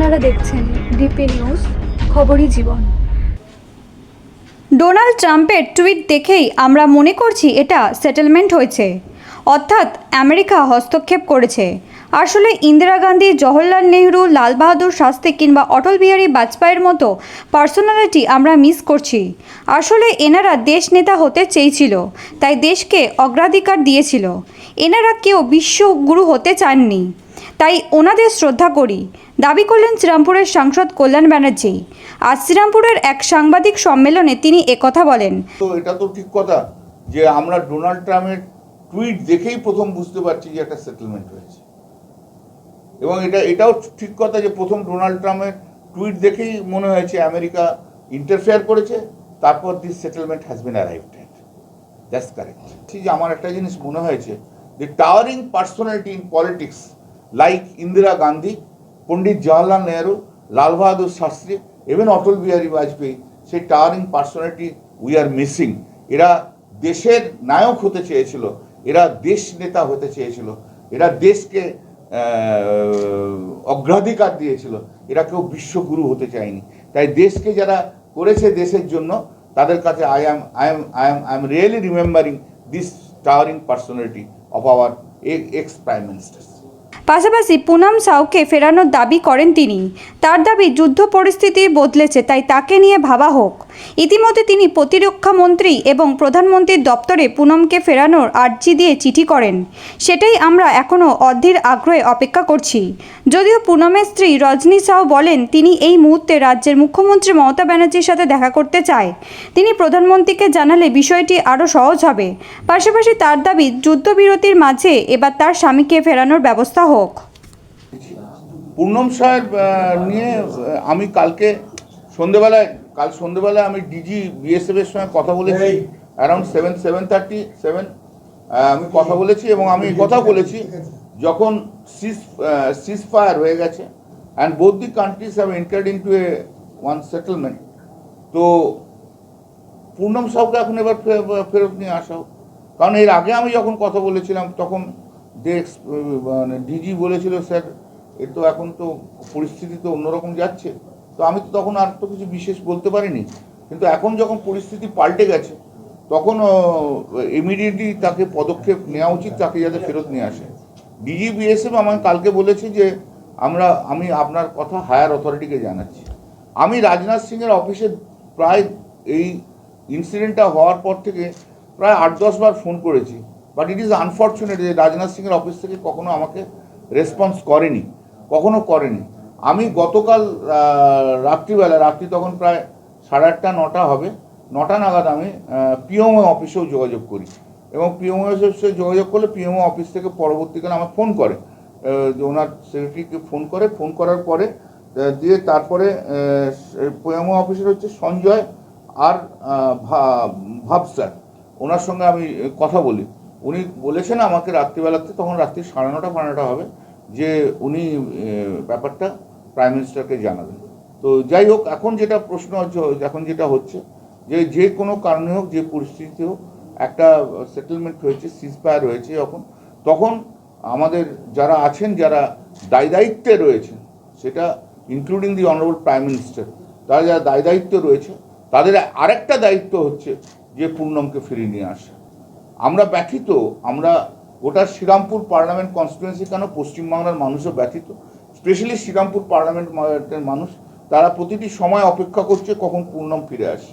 আপনারা দেখছেন DP news, খবরই জীবন। ডোনাল্ড ট্রাম্পের টুইট দেখেই আমরা মনে করছি এটা সেটেলমেন্ট হয়েছে। অর্থাৎ আমেরিকা হস্তক্ষেপ করেছে। আসলে ইন্দিরা গান্ধী, জওহরলাল নেহরু, লাল বাহাদুর শাস্ত্রী কিংবা অটল বিহারী বাজপেয়ীর মতো পার্সোনালিটি আমরা মিস করছি। আসলে এনারা দেশ নেতা হতে চেয়েছিল, তাই দেশকে অগ্রাধিকার দিয়েছিল। এনারা কেউ বিশ্বগুরু হতে চাননি। তাই ওনাদের শ্রদ্ধা করি। দাবি করলেন শ্রীরামপুরের সাংসদ কল্যাণ ব্যানার্জি। আজ শ্রীরামপুরের এক সাংবাদিক সম্মেলনে তিনি একথা বলেন। তো এটা তো ঠিক কথা যে আমরা ডোনাল্ড ট্রাম্পের টুইট দেখেই প্রথম বুঝতে পারছি যে একটা সেটেলমেন্ট হয়েছে। এবং এটা, এটাও ঠিক কথা যে প্রথম ডোনাল্ড ট্রাম্পের টুইট দেখেই মনে হয়েছে আমেরিকা ইন্টারফেয়ার করেছে, তারপর this settlement has been arrived that's correct ঠিক, আমার একটা জিনিস মনে হয়েছে যে towering personality in politics like Indira Gandhi Pandit Jawaharlal Nehru Lal Bahadur Shastri even Atal Bihari Vajpayee সেই towering personality we are missing এরা দেশের নায়ক হতে চেয়েছিল, এরা দেশ নেতা হতে চেয়েছিল, এরা দেশকে অগ্রাধিকার দিয়েছিল, এরা কেউ বিশ্বগুরু হতে চায়নি। তাই দেশকে যারা করেছে দেশের জন্য, তাদের কাছে I am I am I am I am really remembering this towering personality of our ex prime minister পাশাপাশি পুনম সাউকে ফেরানোর দাবি করেন তিনি। তার দাবি যুদ্ধ পরিস্থিতি বদলেছে, তাই তাকে নিয়ে ভাবা হোক। ইতিমধ্যে তিনি প্রতিরক্ষা মন্ত্রী এবং প্রধানমন্ত্রীর দপ্তরে পুনমকে ফেরানোর আর্জি দিয়ে চিঠি করেন। সেটাই আমরা এখনও অধীর আগ্রহে অপেক্ষা করছি। যদিও পুনমের স্ত্রী রজনী সাউ বলেন, তিনি এই মুহূর্তে রাজ্যের মুখ্যমন্ত্রী মমতা ব্যানার্জির সাথে দেখা করতে চায়। তিনি প্রধানমন্ত্রীকে জানালে বিষয়টি আরও সহজ হবে। পাশাপাশি তার দাবি যুদ্ধবিরতির মাঝে এবার তার স্বামীকে ফেরানোর ব্যবস্থা হোক। পূর্ণম সাহেব নিয়ে আমি কালকে সন্ধেবেলায় কাল সন্ধেবেলায় আমি ডিজি বিএসএফ এর সঙ্গে কথা বলেছি around seven seven thirty seven আমি কথা বলেছি এবং আমি কথা বলেছি যখন সিজ সিজ ফায়ার হয়ে গেছে and both the countries have entered into a one settlement তো পূর্ণম সাহকে এখন এবার ফেরত নিয়ে আসা হোক। কারণ এর আগে আমি যখন কথা বলেছিলাম তখন দেশ মানে ডিজি বলেছিল, স্যার, এ তো এখন তো পরিস্থিতি তো অন্যরকম যাচ্ছে। তো আমি তো তখন আর তো কিছু বিশেষ বলতে পারিনি। কিন্তু এখন যখন পরিস্থিতি পাল্টে গেছে, তখন ইমিডিয়েটলি তাকে পদক্ষেপ নেওয়া উচিত, তাকে যাতে ফেরত নিয়ে আসে। ডিজি বিএসএফ আমাকে কালকে বলেছে যে, আমরা, আমি আপনার কথা হায়ার অথরিটিকে জানাচ্ছি। আমি রাজনাথ সিংয়ের অফিসে প্রায় এই ইনসিডেন্টটা হওয়ার পর থেকে প্রায় আট দশ বার ফোন করেছি। বাট ইট ইজ আনফর্চুনেট যে রাজনাথ সিংয়ের অফিস থেকে কখনো আমাকে রেসপন্স করেনি, কখনো করেনি। আমি গতকাল রাত্রিবেলা, রাত্রি তখন প্রায় সাড়ে আটটা, নটা হবে, নটা নাগাদ আমি পিএমও অফিসেও যোগাযোগ করি। এবং পিএমও অফিসে যোগাযোগ করলে পিএমও অফিস থেকে পরবর্তীকালে আমার ফোন করে। ওনার সেক্রেটারিকে ফোন করে। ফোন করার পরে দিয়ে তারপরে পিএমও অফিসের হচ্ছে সঞ্জয় আর ভাব স্যার ওনার সঙ্গে আমি কথা বলি। উনি বলেছেন আমাকে রাত্রিবেলাতে, তখন রাত্রি সাড়ে নটা ফাড়ে নটা হবে, যে উনি ব্যাপারটা প্রাইম মিনিস্টারকে জানাবেন। তো যাই হোক, এখন যেটা প্রশ্ন এখন যেটা হচ্ছে, যে যে কোনো কারণে হোক, যে পরিস্থিতি হোক, একটা সেটেলমেন্ট হয়েছে সিজফায়ার হয়েছে যখন, তখন আমাদের যারা আছেন, যারা দায় দায়িত্বে রয়েছেন, সেটা including the honourable prime minister তারা যারা দায় দায়িত্ব রয়েছে, তাদের আরেকটা দায়িত্ব হচ্ছে যে পূর্ণমকে ফিরিয়ে নিয়ে আসা। আমরা ব্যথিত, আমরা গোটা শ্রীরামপুর পার্লামেন্ট কনস্টিটুয়েন্সি কেন পশ্চিমবাংলার মানুষও ব্যথিত? স্পেশালি শ্রীরামপুর পার্লামেন্টের মানুষ, তারা প্রতিটি সময় অপেক্ষা করছে কখন পূর্ণম ফিরে আসে।